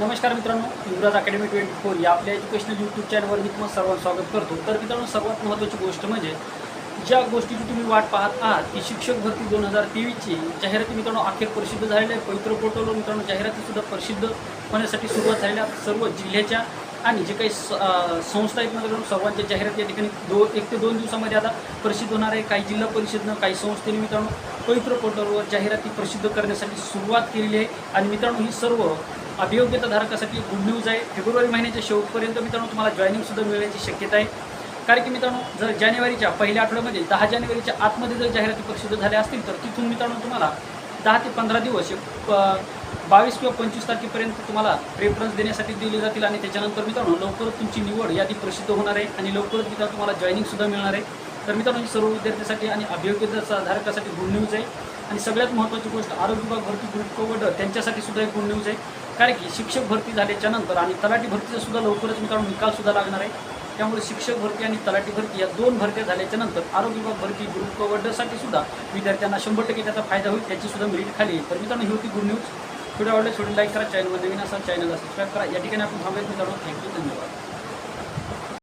नमस्कार मित्रांनो युवराज academy twenty four या आपल्या एज्युकेशनल यूट्यूब चॅनलवर मी तुम्हाला सर्वांना स्वागत करतो. तर मित्रांनो सर्वात महत्त्वाची गोष्ट म्हणजे ज्या गोष्टीची तुम्ही वाट पाहत आहात ती शिक्षक भरती दोन हजार तेवीसची. जाहिराती मित्रांनो अखेर प्रसिद्ध झालेली आहे पवित्र पोर्टलवर मित्रांनो जाहिरातीसुद्धा प्रसिद्ध होण्यासाठी सुरुवात झालेल्या आहे सर्व जिल्ह्याच्या आणि जे काही स- संस्था आहेत मित्रांनो सर्वांच्या जाहिराती या ठिकाणी दो एक ते दोन दिवसामध्ये आता प्रसिद्ध होणार आहे. काही जिल्हा परिषदनं काही संस्थेने मित्रांनो पवित्र पोर्टलवर जाहिराती प्रसिद्ध करण्यासाठी सुरुवात केलेली आहे. आणि मित्रांनो ही सर्व अभियोग्यता धारकासाठी गुड न्यूज आहे. फेब्रुवारी महिन्याच्या शेवटपर्यंत मित्रांनो तुम्हाला जॉईनिंगसुद्धा मिळण्याची शक्यता आहे. कारण की मित्रांनो जर जानेवारीच्या पहिल्या आठवड्यामध्ये दहा जानेवारीच्या आतमध्ये जर जाहिराती प्रसिद्ध झाल्या असतील तर तिथून मित्रांनो तुम्हाला दहा ते पंधरा दिवस बावीस किंवा पंचवीस तारखेपर्यंत तुम्हाला रेफरन्स देण्यासाठी दिले जातील आणि त्याच्यानंतर मित्रांनो लवकरच तुमची निवड यादी प्रसिद्ध होणार आहे आणि लवकरच मित्रांनो तुम्हाला जॉईनिंगसुद्धा मिळणार आहे. तर मित्रांनो सर्व विद्यार्थ्यांसाठी आणि अभियोग्यता धारकासाठी गुड न्यूज आहे. आणि सगळ्यात महत्त्वाची गोष्ट आरोग्य विभाग भरती ग्रुप कोवड त्यांच्यासाठी सुद्धा एक गुड न्यूज आहे. कारण की शिक्षक भरती झाल्याच्यानंतर आणि तलाठी भरतीचा सुद्धा लवकरच मित्रांनो निकाल सुद्धा लागणार आहे. त्यामुळे शिक्षक भरती आणि तलाठी भरती या दोन भरत्या झाल्याच्यानंतर आरोग्य विभाग भरती ग्रुप सुद्धा विद्यार्थ्यांना शंभर टक्के त्याचा फायदा होईल त्याची सुद्धा मेरिट खाली येईल. तर मित्रांनो ही होती गुड न्यूज व्हिडिओ आवडले थोडी लाईक करा चॅनलमध्ये नवीन असाल चॅनलला सबस्क्राईब करा. या ठिकाणी आपण थांबूयात मित्रांनो थँक्यू धन्यवाद.